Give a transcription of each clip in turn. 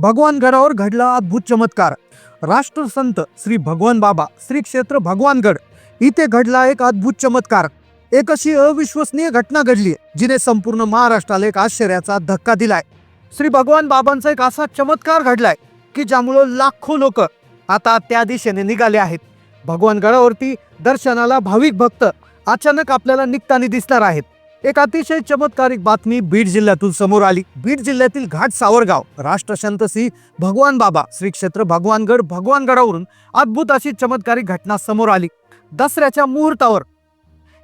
भगवानगडावर घडला अद्भुत चमत्कार. राष्ट्रसंत श्री भगवान बाबा श्री क्षेत्र भगवानगड इथे घडला एक अद्भुत चमत्कार. एक अशी अविश्वसनीय घटना घडली जिने संपूर्ण महाराष्ट्राला एक आश्चर्याचा धक्का दिलाय. श्री भगवान बाबांचा एक असा चमत्कार घडलाय की ज्यामुळं लाखो लोक आता त्या दिशेने निघाले आहेत. भगवानगडावरती दर्शनाला भाविक भक्त अचानक आपल्याला निघताना दिसणार आहेत. एक अतिशय चमत्कारिक बातमी बीड जिल्ह्यातून समोर आली. बीड जिल्ह्यातील घाट सावरगाव राष्ट्रसंत श्री भगवान बाबा श्री क्षेत्र भगवानगड भगवानगडावरून अद्भुत अशी चमत्कारिक घटना समोर आली. दसऱ्याच्या मुहूर्तावर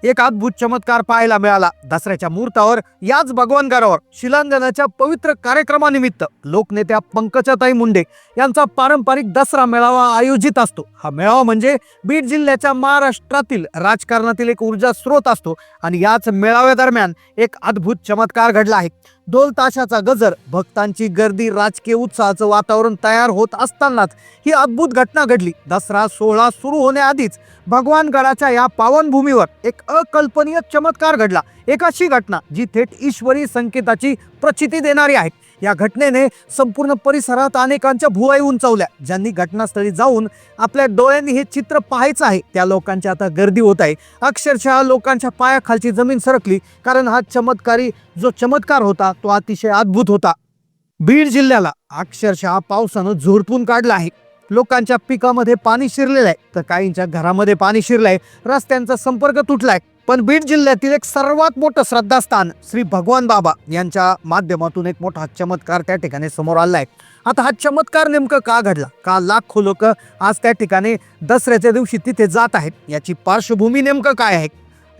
एक अद्भुत चमत्कार पाहायला मिळाला. दसऱ्याच्या मुहूर्तावर याच भगवानगडावर शिलांगणाच्या पवित्र कार्यक्रमानिमित्त लोकनेत्या पंकजाताई मुंडे यांचा पारंपरिक दसरा मेळावा आयोजित असतो. हा मेळावा म्हणजे बीड जिल्ह्याच्या महाराष्ट्रातील राजकारणातील एक ऊर्जा स्रोत असतो आणि याच मेळाव्यादरम्यान एक अद्भुत चमत्कार घडला आहे. दोल ताशाचा गजर. भक्तांची गर्दी राजकीय उत्साहाचं वातावरण तयार होत असतानाच ही अद्भुत घटना घडली. दसरा सोहळा सुरू होण्याआधीच भगवान गडाच्या या पावनभूमीवर एक अकल्पनीय चमत्कार घडला. एक अशी घटना जी थेट ईश्वरी संकेताची प्रचिती देणारी आहे. या घटनेने संपूर्ण परिसरात अनेकांच्या भुवाई उंचावल्या. ज्यांनी घटनास्थळी जाऊन आपल्या डोळ्यांनी हे चित्र पाहायचं आहे. त्या लोकांची आता गर्दी होत आहे. अक्षरशः लोकांच्या पायाखालची जमीन सरकली कारण हा चमत्कारी जो चमत्कार होता तो अतिशय अद्भुत होता. बीड जिल्ह्याला अक्षरशः पावसानं झोडपून काढला आहे. लोकांच्या पिकामध्ये पाणी शिरलेलं आहे. तर काहींच्या घरामध्ये पाणी शिरलंय. रस्त्यांचा संपर्क तुटलाय. पण बीड जिल्ह्यातील एक सर्वात मोठं श्रद्धास्थान श्री भगवान बाबा यांच्या माध्यमातून एक मोठा चमत्कार त्या ठिकाणी समोर आलाय आता हा चमत्कार नेमकं का घडला? का लाखो लोक आज त्या ठिकाणी दसऱ्याच्या दिवशी तिथे जात आहेत? याची पार्श्वभूमी नेमकं काय आहे?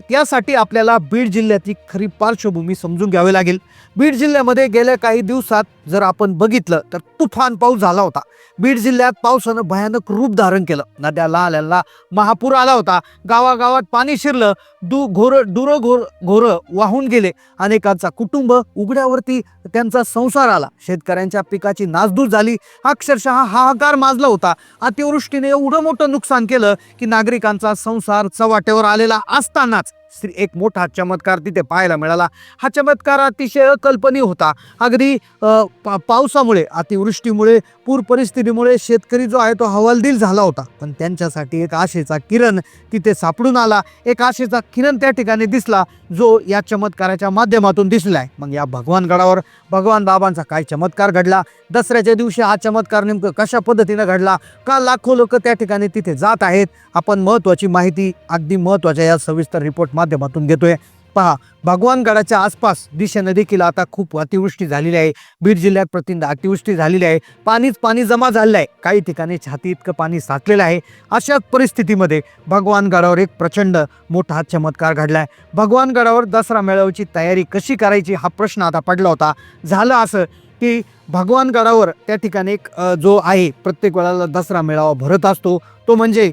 त्यासाठी आपल्याला बीड जिल्ह्याची खरी पार्श्वभूमी समजून घ्यावी लागेल. बीड जिल्ह्यामध्ये गेल्या काही दिवसात जर आपण बघितलं तर तुफान पाऊस झाला होता. बीड जिल्ह्यात पावसानं भयानक रूप धारण केलं. नद्याला आल्याला महापूर आला होता. गावागावात पाणी शिरलं दु घोर दुर घोर घोरं वाहून गेले. अनेकांचा कुटुंब उघड्यावरती त्यांचा संसार आला. शेतकऱ्यांच्या पिकाची नासधूस झाली. अक्षरशः हाहाकार माजला होता. अतिवृष्टीने एवढं मोठं नुकसान केलं की नागरिकांचा संसार चव्हाट्यावर आलेला असतानाच श्री- एक मोठा चमत्कार तिथे पाहायला मिळाला. हा चमत्कार अतिशय अकल्पनीय होता. अगदी पा- पावसामुळे अतिवृष्टीमुळे पूर परिस्थितीमुळे शेतकरी जो आहे तो हवालदिल झाला होता. पण त्यांच्यासाठी एक आशेचा किरण तिथे सापडून आला. एक आशेचा किरण त्या ठिकाणी दिसला जो या चमत्काराच्या माध्यमातून दिसलाय. मग या भगवान गडावर भगवान बाबांचा काय चमत्कार घडला? दसऱ्याच्या दिवशी हा चमत्कार नेमकं कशा पद्धतीनं घडला? का लाखो लोक त्या ठिकाणी तिथे जात आहेत? आपण महत्त्वाची माहिती अगदी महत्त्वाच्या या सविस्तर रिपोर्ट माध्यमातून घेतोय. पहा भगवानगडाच्या आसपास दिशेनं देखील आता खूप अतिवृष्टी झालेली आहे. बीड जिल्ह्यात प्रचंड अतिवृष्टी झालेली आहे. पाणीच पाणी जमा झालेलं आहे. काही ठिकाणी छाती इतकं पाणी साचलेलं आहे. अशाच परिस्थितीमध्ये भगवान गडावर एक प्रचंड मोठा चमत्कार घडला आहे भगवानगडावर दसरा मेळाव्याची तयारी कशी करायची हा प्रश्न आता पडला होता. झालं असं की भगवान गडावर त्या ठिकाणी एक जो आहे प्रत्येक वेळाला दसरा मेळावा भरत असतो. तो म्हणजे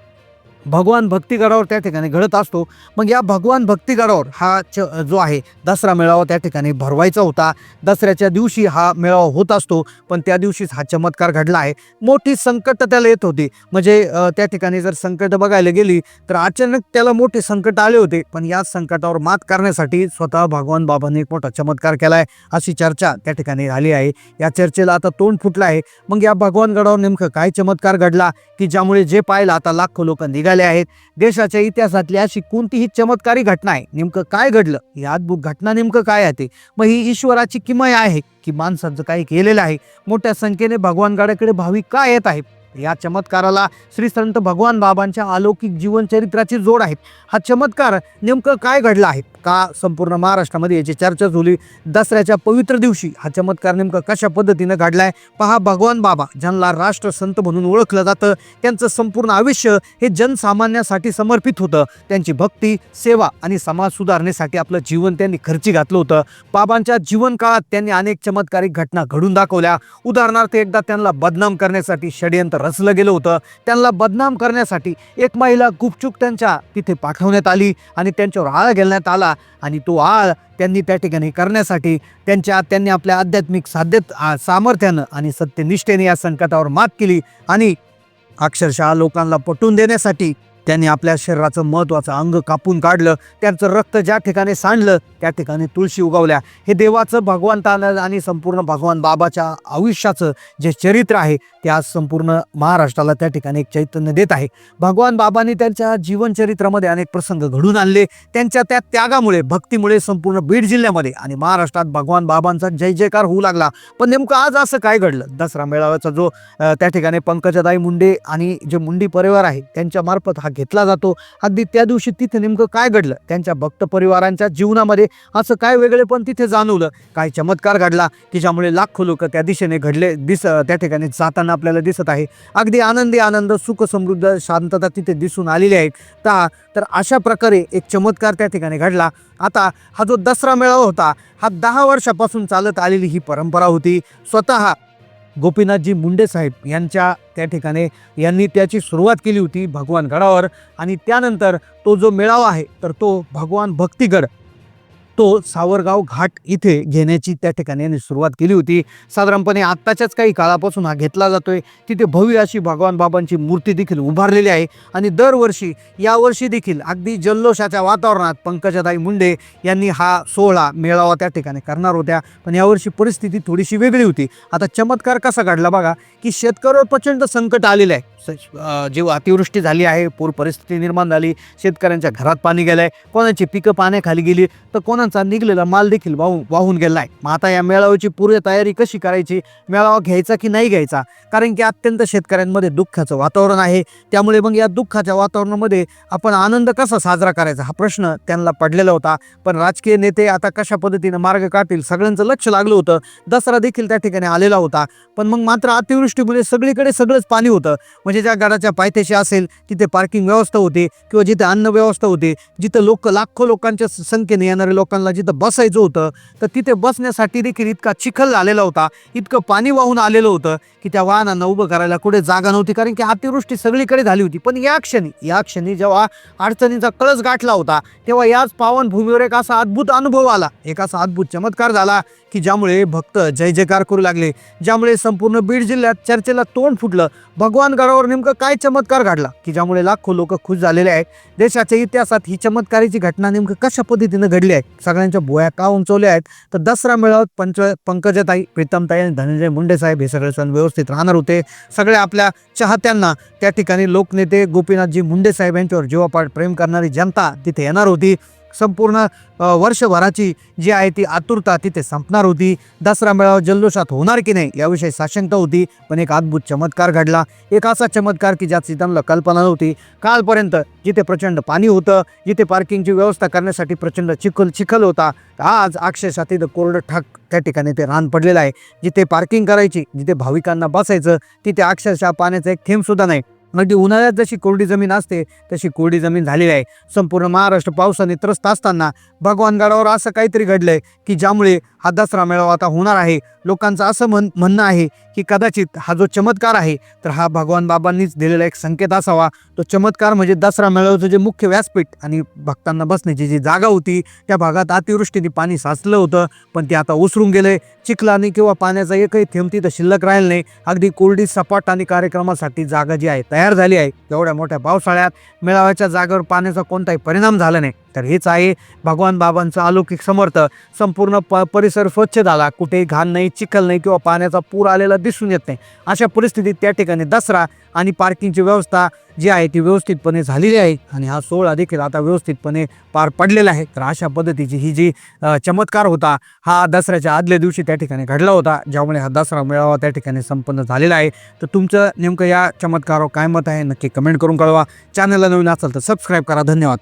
भगवान भक्तिगडावर त्या ठिकाणी घडत असतो. मग या भगवान भक्तिगडावर हा च जो आहे दसरा मेळावा त्या ठिकाणी भरवायचा होता. दसऱ्याच्या दिवशी हा मेळावा होत असतो पण त्या दिवशीच हा चमत्कार घडला आहे. मोठी संकट त्याला येत होती. म्हणजे त्या ठिकाणी जर संकट बघायला गेली तर अचानक त्याला मोठे संकट आले होते. पण या संकटावर मात करण्यासाठी स्वतः भगवान बाबांनी एक मोठा चमत्कार केला आहे अशी चर्चा त्या ठिकाणी झाली आहे. या चर्चेला आता तोंड फुटलं आहे. मग या भगवान गडावर नेमकं काय चमत्कार घडला की ज्यामुळे जे पाहिलं आता लाखो लोक निघाले आहेत. देशाच्या इतिहासातली अशी कोणतीही चमत्कारी घटना आहे. नेमकं काय घडलं? ही अद्भुत घटना नेमकं काय आहे मग ही ईश्वराची किमय आहे की माणसांचं काही केलेलं आहे? मोठ्या संख्येने भगवान गडाकडे भाविक का येत आहेत? या चमत्काराला श्री संत भगवान बाबांच्या अलौकिक जीवनचरित्राची जोड आहे. हा चमत्कार नेमकं काय घडला आहे? का संपूर्ण महाराष्ट्रामध्ये याची चर्चा झाली दसऱ्याच्या पवित्र दिवशी हा चमत्कार नेमकं कशा पद्धतीनं घडलाय पहा भगवान बाबा ज्यांना राष्ट्रसंत म्हणून ओळखलं जातं त्यांचं संपूर्ण आयुष्य हे जनसामान्यासाठी समर्पित होतं. त्यांची भक्ती सेवा आणि समाज सुधारणेसाठी आपलं जीवन त्यांनी खर्ची घातलं होतं. बाबांच्या जीवनकाळात त्यांनी अनेक चमत्कारिक घटना घडून दाखवल्या. उदाहरणार्थ एकदा त्यांना बदनाम करण्यासाठी षडयंत्र रचलं गेलं होतं. त्यांना बदनाम करण्यासाठी एक महिला गुपचूप त्यांच्या तिथे पाठवण्यात आली आणि त्यांच्यावर आळा घालण्यात आला. आणि तो आळ त्यांनी त्या ठिकाणी करण्यासाठी त्यांच्या त्यांनी आपल्या आध्यात्मिक साध्यत सामर्थ्यानं आणि सत्यनिष्ठेने या संकटावर मात केली आणि अक्षरशः लोकांना पटवून देण्यासाठी त्यांनी आपल्या शरीराचं महत्त्वाचं अंग कापून काढलं त्यांचं रक्त ज्या ठिकाणी सांडलं त्या ठिकाणी तुळशी उगवल्या. हे देवाचं भगवंतानं आणि संपूर्ण भगवान बाबाच्या आयुष्याचं जे चरित्र आहे ते आज संपूर्ण महाराष्ट्राला त्या ठिकाणी एक चैतन्य देत आहे. भगवान बाबांनी त्यांच्या जीवनचरित्रामध्ये अनेक प्रसंग घडून आणले. त्यांच्या त्या त्यागामुळे भक्तीमुळे संपूर्ण बीड जिल्ह्यामध्ये आणि महाराष्ट्रात भगवान बाबांचा जय जयकार होऊ लागला. पण नेमकं आज असं काय घडलं? दसरा मेळाव्याचा जो त्या ठिकाणी पंकजादाई मुंडे आणि जे मुंडी परिवार आहे त्यांच्यामार्फत हा घेतला जातो. अगदी त्या दिवशी तिथे नेमकं काय घडलं? त्यांच्या भक्त परिवारांच्या जीवनामध्ये असं काय वेगळे पण तिथे जाणवलं? काय चमत्कार घडला की ज्यामुळे लाखो लोक त्या दिशेने घडले दिस त्या ठिकाणी जाताना आपल्याला दिसत आहे. अगदी आनंदी आनंद सुख समृद्ध शांतता तिथे दिसून आलेली आहे. तर अशा प्रकारे एक चमत्कार त्या ठिकाणी घडला. आता हा जो दसरा मेळावा होता हा दहा वर्षापासून चालत आलेली ही परंपरा होती. स्वतः गोपीनाथजी मुंडे साहेब यांच्या त्या ठिकाणी यांनी त्याची सुरुवात केली होती भगवान गडावर आणि त्यानंतर तो जो मेळावा आहे तर तो भगवान भक्तिगड तो सावरगाव घाट इथे घेण्याची त्या ठिकाणी यांनी सुरुवात केली होती. साधारणपणे आत्ताच्याच काही काळापासून हा घेतला जातोय. तिथे भव्य अशी भगवान बाबांची मूर्ती देखील उभारलेली आहे आणि दरवर्षी यावर्षी देखील अगदी जल्लोषाच्या वातावरणात पंकजाताई मुंडे यांनी हा सोहळा मेळावा त्या ठिकाणी करणार होत्या. पण यावर्षी परिस्थिती थोडीशी वेगळी होती. आता चमत्कार कसा घडला बघा की शेतकऱ्यावर प्रचंड संकट आलेलं आहे. स- अतिवृष्टी झाली आहे पूर परिस्थिती निर्माण झाली शेतकऱ्यांच्या घरात पाणी गेलं आहे कोणाची पिकं पाण्याखाली गेली तर कोणा कोणाचा निघलेला माल देखील वाहून वाहून गेलाय मग आता या मेळाव्याची पूर्व तयारी कशी करायची? मेळावा घ्यायचा की नाही घ्यायचा? कारण की अत्यंत शेतकऱ्यांमध्ये दुःखाचं वातावरण आहे. त्यामुळे मग या दुःखाच्या वातावरणामध्ये आपण आनंद कसा साजरा करायचा? हा प्रश्न त्यांना पडलेला होता. पण राजकीय नेते आता कशा पद्धतीनं मार्ग काढतील? सगळ्यांचं लक्ष लागलं होतं. दसरा देखील त्या ठिकाणी आलेला होता. पण मग मात्र अतिवृष्टीमुळे सगळीकडे सगळंच पाणी होतं. म्हणजे ज्या गडाच्या पायथ्याशी असेल तिथे पार्किंग व्यवस्था होती. किंवा जिथे अन्न व्यवस्था होती जिथं लोक लाखो लोकांच्या संख्येने येणारे लोक लोकांना जिथं बसायचं होतं तर तिथे बसण्यासाठी देखील इतका चिखल झालेला होता इतकं पाणी वाहून आलेलं होतं की त्या वाहनांना उभं करायला कुठे जागा नव्हती कारण की अतिवृष्टी सगळीकडे झाली होती. पण या क्षणी या क्षणी जेव्हा अडचणीचा कळस गाठला होता तेव्हा याच पावनभूमीवर एक असा अद्भुत अनुभव आला. एक असा अद्भुत चमत्कार झाला की ज्यामुळे भक्त जय जयकार करू लागले. ज्यामुळे संपूर्ण बीड जिल्ह्यात चर्चेला तोंड फुटलं. भगवान गडावर नेमकं काय चमत्कार घडला की ज्यामुळे लाखो लोक खुश झालेले आहेत. देशाच्या इतिहासात ही चमत्कारीची घटना नेमकं कशा पद्धतीनं घडली आहे? सगळ्यांच्या भोया का उंचवल्या आहेत? तर दसरा मेळाव्यात पंच पंकजताई प्रीतमताई आणि धनंजय मुंडे साहेब हे सगळे सण व्यवस्थित राहणार होते. सगळे आपल्या चाहत्यांना त्या ठिकाणी लोकनेते गोपीनाथजी मुंडे साहेब यांच्यावर जीवापाठ प्रेम करणारी जनता तिथे येणार होती. संपूर्ण वर्षभराची जी आहे ती आतुरता तिथे संपणार होती. दसरा मेळावा जल्लोषात होणार की नाही याविषयी साशंकता होती पण एक अद्भुत चमत्कार घडला. एक असा चमत्कार की ज्याची त्यांना कल्पना नव्हती. कालपर्यंत जिथे प्रचंड पाणी होतं जिथे पार्किंगची व्यवस्था करण्यासाठी प्रचंड चिखल चिखल होता आज अक्षरशः तिथं कोरडं ठाक त्या ठिकाणी ते रान पडलेलं आहे. जिथे पार्किंग करायची जिथे भाविकांना बसायचं तिथे अक्षरशः पाण्याचा एक थेंबसुद्धा नाही. अगदी उन्हाळ्यात जशी कोरडी जमीन असते तशी कोरडी जमीन झालेली आहे. संपूर्ण महाराष्ट्र पावसाने त्रस्त असताना भगवान गडावर असं काहीतरी घडलंय की ज्यामुळे हा दसरा मेळावा आता होणार आहे. लोकांचं असं म्हण म्हणणं आहे की कदाचित हा जो चमत्कार आहे तर हा भगवान बाबांनीच दिलेला एक संकेत असावा. तो चमत्कार म्हणजे दसरा मेळाव्याचं जे मुख्य व्यासपीठ आणि भक्तांना बसण्याची जी जागा होती त्या भागात अतिवृष्टीने पाणी साचलं होतं पण ते आता ओसरून गेलंय. चिखलाने किंवा पाण्याचा एकही थेंब तिथं शिल्लक राहिलं नाही. अगदी कोरडी सपाट आणि कार्यक्रमासाठी जागा जी आहे तयार झाली आहे एवढ्या मोठ्या पावसाळ्यात मेळाव्याच्या जागेवर पाण्याचा कोणताही परिणाम झाला नाही. तर हेच आहे भगवान बाबांचं अलौकिक समर्थ. संपूर्ण प परिसर स्वच्छ झाला. कुठेही घाण नाही चिखल नाही किंवा पाण्याचा पूर आलेला दिसून येत नाही. अशा परिस्थितीत त्या ठिकाणी दसरा आणि पार्किंगची व्यवस्था जी आहे ती व्यवस्थितपणे झालेली आहे आणि हा सोहळा देखील आता व्यवस्थितपणे पार पडलेला आहे. तर अशा पद्धतीची ही जी चमत्कार होता हा दसऱ्याच्या आदल्या दिवशी त्या ठिकाणी घडला होता ज्यामुळे हा दसरा मेळावा त्या ठिकाणी संपन्न झालेला आहे. तर तुमचं नेमकं या चमत्कारावर काय मत आहे नक्की कमेंट करून कळवा. चॅनलला नवीन असाल तर सबस्क्राईब करा. धन्यवाद.